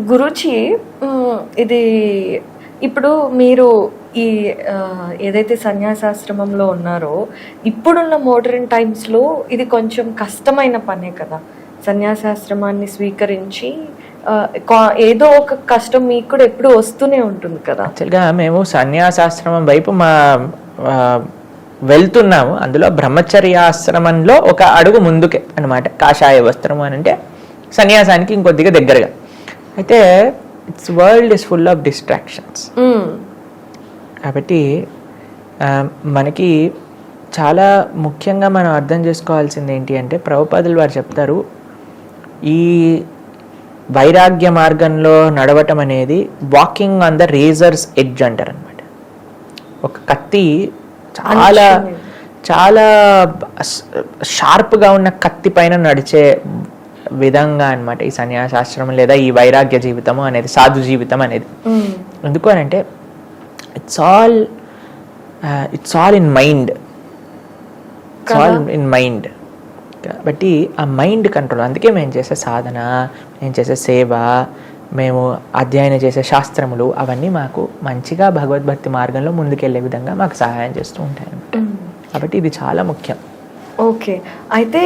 గురుజీ ఇది ఇప్పుడు మీరు ఈ ఏదైతే సన్యాసాశ్రమంలో ఉన్నారో ఇప్పుడున్న మోడర్న్ టైమ్స్లో ఇది కొంచెం కష్టమైన పనే కదా. సన్యాసాశ్రమాన్ని స్వీకరించి కా- ఏదో ఒక కష్టం మీకు కూడా ఎప్పుడు వస్తూనే ఉంటుంది కదా. యాక్చువల్గా మేము సన్యాసాశ్రమం వైపు మా వెళ్తున్నాము. అందులో బ్రహ్మచర్యాశ్రమంలో ఒక అడుగు ముందుకే అన్నమాట. కాషాయ వస్త్రం అని అంటే సన్యాసానికి ఇంకొద్దిగా దగ్గరగా. అయితే it's world is full of distractions కాబట్టి మనకి చాలా ముఖ్యంగా మనం అర్థం చేసుకోవాల్సింది ఏంటి అంటే ప్రభుపాదులు వారు చెప్తారు ఈ వైరాగ్య మార్గంలో నడవటం అనేది walking on the razor's edge అంటారు అనమాట ఒక కత్తి చాలా చాలా షార్ప్గా ఉన్న కత్తి పైన నడిచే విధంగా అన్నమాట ఈ సన్యాసాశ్రమం లేదా ఈ వైరాగ్య జీవితము అనేది సాధు జీవితం అనేది. ఎందుకు అని అంటే it's all it's all in mind it's all in mind కాబట్టి ఆ మైండ్ కంట్రోల్ అందుకే మేము చేసే సాధన మేము చేసే సేవ మేము అధ్యయనం చేసే శాస్త్రములు అవన్నీ మాకు మంచిగా భగవద్భక్తి మార్గంలో ముందుకెళ్ళే విధంగా మాకు సహాయం చేస్తూ ఉంటాయి. కాబట్టి ఇది చాలా ముఖ్యం. ఓకే. అయితే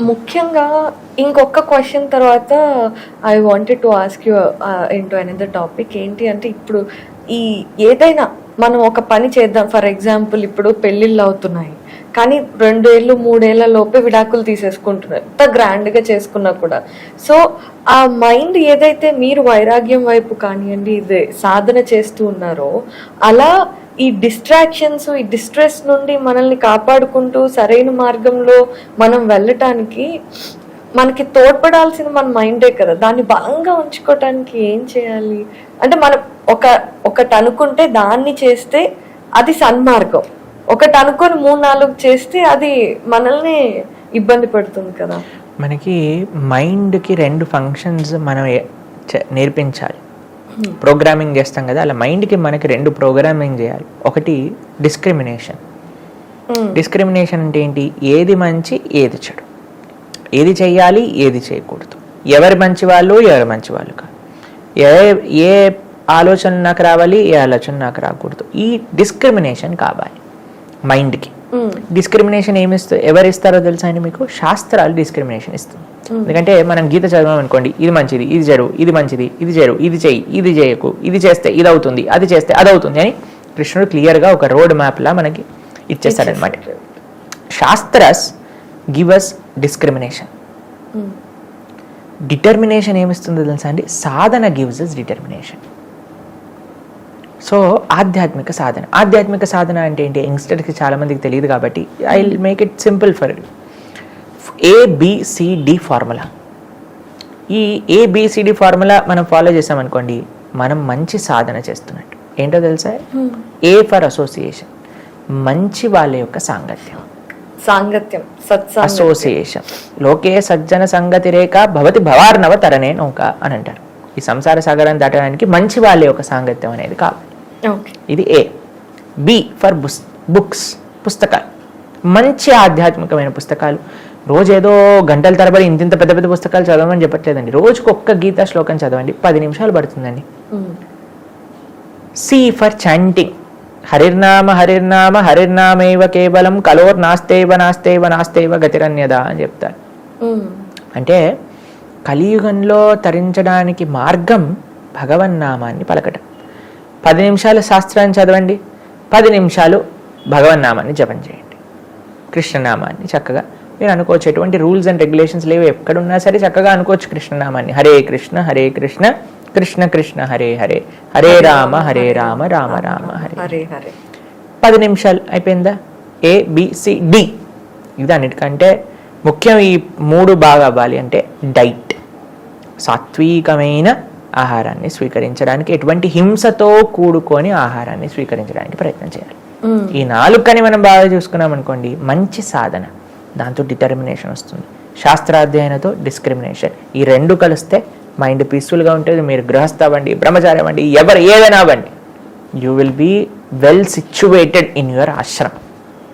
ముఖ్యంగా ఇంకొక క్వశ్చన్ తర్వాత I wanted to ask you into topic ఏంటి అంటే ఇప్పుడు ఈ ఏదైనా మనం ఒక పని చేద్దాం. ఫర్ ఎగ్జాంపుల్ ఇప్పుడు పెళ్ళిళ్ళు అవుతున్నాయి. కానీ రెండేళ్ళు మూడేళ్ళ లోపే విడాకులు తీసేసుకుంటున్నారు. ఎంత గ్రాండ్గా చేసుకున్నా కూడా. సో ఆ మైండ్ ఏదైతే మీరు వైరాగ్యం వైపు కానివ్వండి ఇది సాధన చేస్తూ ఉన్నారో అలా ఈ డిస్ట్రాక్షన్స్ ఈ డిస్ట్రెస్ నుండి మనల్ని కాపాడుకుంటూ సరైన మార్గంలో మనం వెళ్ళటానికి మనకి తోడ్పడాల్సింది మన మైండే కదా. దాన్ని బలంగా ఉంచుకోవటానికి ఏం చేయాలి? అంటే మనం ఒక ఒకటి అనుకుంటే దాన్ని చేస్తే అది సన్మార్గం. ఒకటి అనుకొని మూడు నాలుగు చేస్తే అది మనల్ని ఇబ్బంది పడుతుంది కదా. మనకి మైండ్కి రెండు ఫంక్షన్స్ మనం నేర్పించాలి. ప్రోగ్రామింగ్ చేస్తాం కదా అలా మైండ్కి మనకి రెండు ప్రోగ్రామింగ్ చేయాలి. ఒకటి డిస్క్రిమినేషన్. డిస్క్రిమినేషన్ అంటే ఏంటి? ఏది మంచి ఏది చెడు. ఏది చెయ్యాలి ఏది చేయకూడదు. ఎవరి మంచి వాళ్ళు ఎవరి మంచి వాళ్ళు కాదు. ఏ ఏ ఆలోచన నాకు రావాలి ఏ ఆలోచన నాకు రాకూడదు. ఈ డిస్క్రిమినేషన్ కావాలి మైండ్కి. డిస్క్రిమినేషన్ ఏమి ఇస్తారు ఎవరు ఇస్తారో తెలుసా అండి మీకు? శాస్త్రాలు డిస్క్రిమినేషన్ ఇస్తుంది. ఎందుకంటే మనం గీత చదివాం అనుకోండి ఇది మంచిది ఇది చెడు ఇది మంచిది ఇది చెడు ఇది చెయ్యి ఇది చేయకు ఇది చేస్తే ఇది అవుతుంది అది చేస్తే అది అవుతుంది అని కృష్ణుడు క్లియర్గా ఒక రోడ్ మ్యాప్లా మనకి ఇచ్చేస్తాడనమాట shastras give us discrimination determination ఏమిస్తుందో తెలుసా అండి? Sadhana gives us determination so ఆధ్యాత్మిక సాధన. ఆధ్యాత్మిక సాధన అంటే ఏంటి? యంగ్స్టర్స్కి చాలా మందికి తెలియదు కాబట్టి I will make it simple for ABCD formula ఈ ఏబిసిడి ఫార్ములా మనం ఫాలో చేసామనుకోండి మనం మంచి సాధన చేస్తున్నట్టు. ఏంటో తెలుసా? ఏ ఫర్ అసోసియేషన్ మంచి వాళ్ళ యొక్క సాంగత్యం. సాంగత్యం. అసోసియేషన్ లోకే సజ్జన సంగతి రేఖ భవతి భవార్ణవ తరణే నౌక అని అంటారు. ఈ సంసార సాగరాన్ని దాటడానికి మంచి వాళ్ళ యొక్క సాంగత్యం అనేది కావాలి. ఇది ఏ? బి ఫర్ బుస్ బుక్స్ పుస్తకాలు. మంచి ఆధ్యాత్మికమైన పుస్తకాలు. రోజు ఏదో గంటల తరబడి ఇంత ఇంత పెద్ద పెద్ద పుస్తకాలు చదవమని చెప్పట్లేదండి. రోజుకు ఒక్క గీతా శ్లోకం చదవండి. పది నిమిషాలు పడుతుందండి. C for chanting. హరిర్నామ హరిర్నామ హరిర్నామేవ కేవలం కలోర్ నాస్తేవ నాస్తేవ నాస్తేవ గతిరన్యద అని చెప్తారు. అంటే కలియుగంలో తరించడానికి మార్గం భగవన్నామాన్ని పలకటం. పది నిమిషాలు శాస్త్రాన్ని చదవండి. పది నిమిషాలు భగవన్నామాన్ని జపం చేయండి. కృష్ణనామాన్ని చక్కగా మీరు అనుకోవచ్చు. ఎటువంటి రూల్స్ అండ్ రెగ్యులేషన్స్ లేవు. ఎక్కడున్నా సరే చక్కగా అనుకోవచ్చు కృష్ణనామాన్ని. హరే కృష్ణ హరే కృష్ణ కృష్ణ కృష్ణ హరే హరే హరే రామ హరే రామ రామ రామ హరే హరే హరే. పది నిమిషాలు అయిపోయిందా? ఏ బిసి డి ఇది అన్నిటికంటే ముఖ్యం ఈ మూడు బాగా అవ్వాలి అంటే డైట్ సాత్వికమైన ఆహారాన్ని స్వీకరించడానికి ఎటువంటి హింసతో కూడుకొని ఆహారాన్ని స్వీకరించడానికి ప్రయత్నం చేయాలి. ఈ నాలుకని మనం బాగా చూసుకున్నాం అనుకోండి మంచి సాధన దాంతో డిటర్మినేషన్ వస్తుంది. శాస్త్రాధ్యయనతో డిస్క్రిమినేషన్ ఈ రెండు కలిస్తే మైండ్ పీస్ఫుల్గా ఉంటుంది మీరు గృహస్థ అవ్వండి బ్రహ్మచారి అవ్వండి ఎవరు ఏదైనా అవ్వండి you will be well situated in your ఆశ్రమం